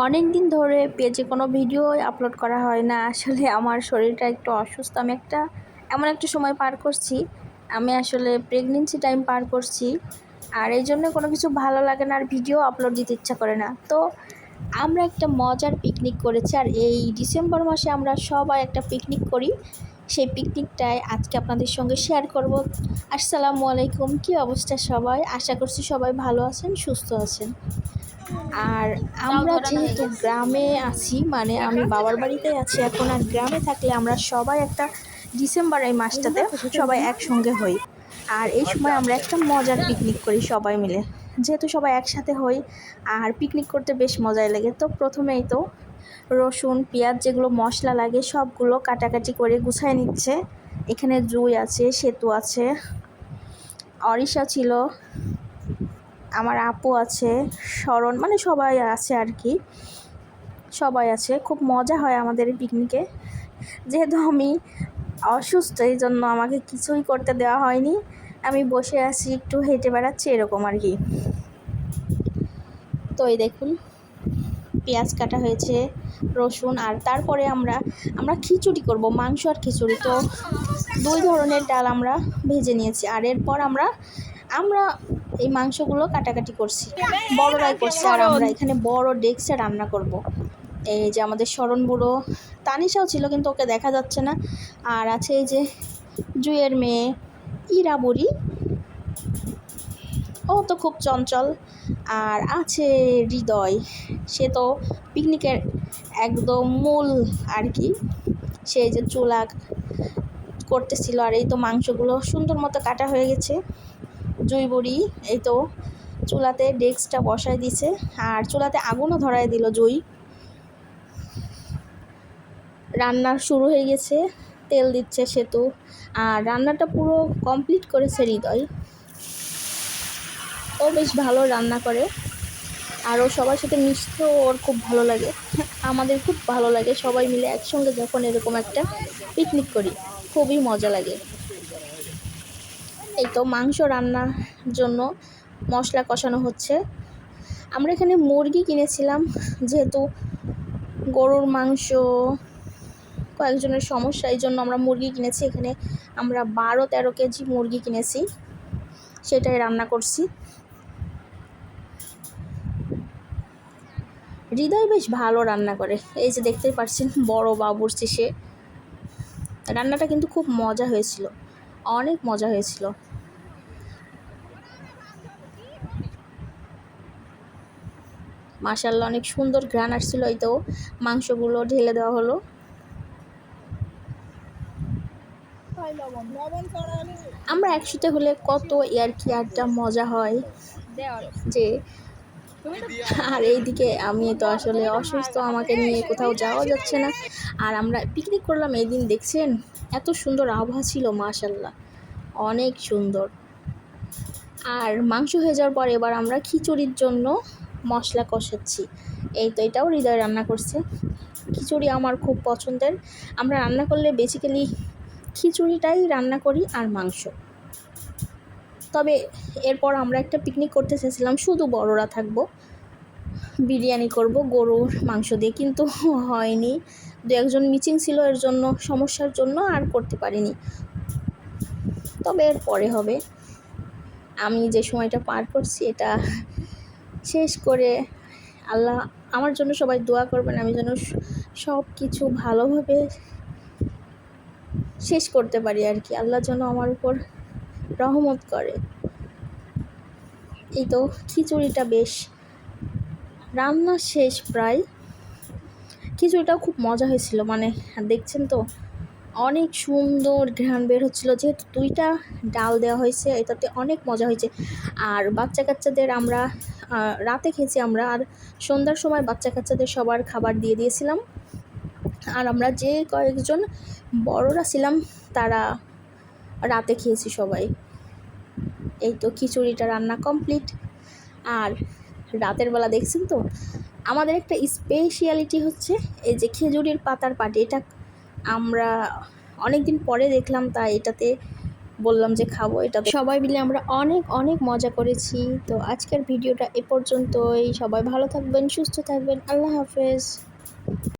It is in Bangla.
অনেক দিন ধরে পেজে কোনো ভিডিও আপলোড করা হয় না। আসলে আমার শরীরটা একটু অসুস্থ। আমি একটা, এমন একটা সময় পার করছি। আমি আসলে প্রেগনেন্সি টাইম পার করছি। আর এই জন্য কোনো কিছু ভালো লাগে না আর ভিডিও আপলোড দিতে ইচ্ছা করে না। তো আমরা একটা মজার পিকনিক করেছি আর এই ডিসেম্বর মাসে আমরা সবাই একটা পিকনিক করি। সেই পিকনিকটায় আজকে আপনাদের সঙ্গে শেয়ার করব। আসসালামু আলাইকুম। কী অবস্থা সবাই? আশা করছি সবাই ভালো আছেন, সুস্থ আছেন। আর আমরা যেহেতু গ্রামে আছি মানে আমি বাবার বাড়িতে আছি, এখন আর গ্রামে থাকলে আমরা সবাই একটা ডিসেম্বর এই মাসটাতে সবাই একসঙ্গে হই। আর এই সময় আমরা একটা মজার পিকনিক করি সবাই মিলে। যেহেতু সবাই একসাথে হই, আর পিকনিক করতে বেশ মজাই লাগে। তো প্রথমেই তো রসুন, পেঁয়াজ যেগুলো মশলা লাগে, সবগুলো কাটাকাটি করে গুছায় নিচ্ছে। এখানে জুই আছে, সেতু আছে, অরিশা ছিল আমার আপু আছে স্মরণ মানে সবাই আছে আর কি। সবাই আছে। খুব মজা হয় আমাদের এই পিকনিকে। যেহেতু আমি অসুস্থ, এই জন্য আমাকে কিছুই করতে দেওয়া হয়নি। আমি বসে আছি, একটু হেঁটে বেড়াচ্ছি, এরকম আর কি। তো এই দেখুন, পেঁয়াজ কাটা হয়েছে, রসুন, আর তারপরে আমরা আমরা খিচুড়ি করব, মাংস আর খিচুড়ি। তো দুই ধরনের ডাল আমরা ভেজে নিয়েছি। আর এরপর আমরা আমরা এই মাংসগুলো কাটাকাটি করছি। বড়রাই করছে আর আমরা এখানে বড় ডেক্সে রান্না করব। এই যে আমাদের স্মরণ বুড়ো তানিশাও ছিল কিন্তু ওকে দেখা যাচ্ছে না। আর আছে এই যে জুয়ের মেয়ে ইরা বুড়ি ও তো খুব চঞ্চল। আর আছে হৃদয়। সে তো পিকনিকের একদম মূল আর কি। সে যে চুলা করতেছিল আর এই তো মাংসগুলো সুন্দর মতো কাটা হয়ে গেছে। জুই বুড়ি এই তো চুলাতে ডেস্কটা বসায় দিছে, আর চুলাতে আগুনও ধরায় দিল জুই। রান্না শুরু হয়ে গেছে, তেল দিচ্ছে সেতু, আর রান্নাটা পুরো কমপ্লিট করেছে হৃদয়। ও বেশ ভালো রান্না করে, আর ও সবার সাথে মিশতেও ওর খুব ভালো লাগে। আমাদের খুব ভালো লাগে সবাই মিলে একসঙ্গে যখন এরকম একটা পিকনিক করি, খুবই মজা লাগে। এই তো মাংস রান্নার জন্য মশলা কষানো হচ্ছে। আমরা এখানে মুরগি কিনেছিলাম, যেহেতু গরুর মাংস কয়েকজনের সমস্যা, এই জন্য আমরা মুরগি কিনেছি। এখানে আমরা বারো তেরো কেজি মুরগি কিনেছি, সেটাই রান্না করছি। হৃদয় বেশ ভালো রান্না করে। এই যে দেখতেই পাচ্ছেন বড় বাবুর সে রান্নাটা কিন্তু খুব মজা হয়েছিল। অনেক মজা হয়েছিল। মাসাল্লাহ অনেক সুন্দর ঘ্রাণ আসছিল এই তো। মাংসগুলো ঢেলে দেওয়া হলো। আমরা একসাথে হলে কত ইয়ারকি আড্ডা মজা হয়। যে আর এইদিকে আমি তো আসলে অসুস্থ, আমাকে নিয়ে কোথাও যাওয়া যাচ্ছে না। আর আমরা পিকনিক করলাম এই দিন দেখছেন? এত সুন্দর আবহাওয়া ছিল মাশাল্লাহ অনেক সুন্দর। আর মাংস হয়ে যাওয়ার পর এবার আমরা খিচুড়ির জন্য মশলা কষাচ্ছি। এই তো এটাও হৃদয় রান্না করছে। খিচুড়ি আমার খুব পছন্দের। আমরা রান্না করলে বেসিক্যালি খিচুড়িটাই রান্না করি আর মাংস। তবে এরপর আমরা একটা পিকনিক করতে চেয়েছিলাম। শুধু বড়রা থাকব। বিরিয়ানি করব, গরুর মাংস দিয়ে। কিন্তু হয়নি। দু একজন মিচিং ছিল এর জন্য, সমস্যার জন্য আর করতে পারিনি। তবে এর পরে হবে। আমি যে সময়টা পার করছি, এটা শেষ করে আল্লাহ, আমার জন্য সবাই দোয়া করবেন। আমি যেন সব কিছু ভালোভাবে শেষ করতে পারি আর কি। আল্লাহ যেন আমার উপর রহমত করে। এই তো খিচুড়িটা বেশ রান্না শেষ প্রায়। খিচুড়িটাও খুব মজা হয়েছিল মানে দেখছেন তো অনেক সুন্দর ঘ্রাণ বের হচ্ছিল, যেহেতু দুইটা ডাল দেওয়া হয়েছে, এটাতে অনেক মজা হয়েছে। আর বাচ্চা কাচ্চাদের আমরা রাতে খেয়েছি আমরা, আর সন্ধ্যার সময় বাচ্চা কাচ্চাদের সবার খাবার দিয়ে দিয়েছিলাম। আর আমরা যে কয়েকজন বড়রা ছিলাম, তারা রাতে খেয়েছি সবাই। এই তো খিচুড়িটা রান্না কমপ্লিট আর রাতের বেলা দেখছেন তো, আমাদের একটা স্পেশিয়ালিটি হচ্ছে এই যে খেজুরির পাতার পাটি। এটা আমরা অনেক দিন পরে দেখলাম, তাই এটাতে বললাম যে খাব এটা সবাই মিলে আমরা অনেক অনেক মজা করেছি। তো আজকের ভিডিওটা এ পর্যন্তই। সবাই ভালো থাকবেন, সুস্থ থাকবেন। আল্লাহ হাফেজ।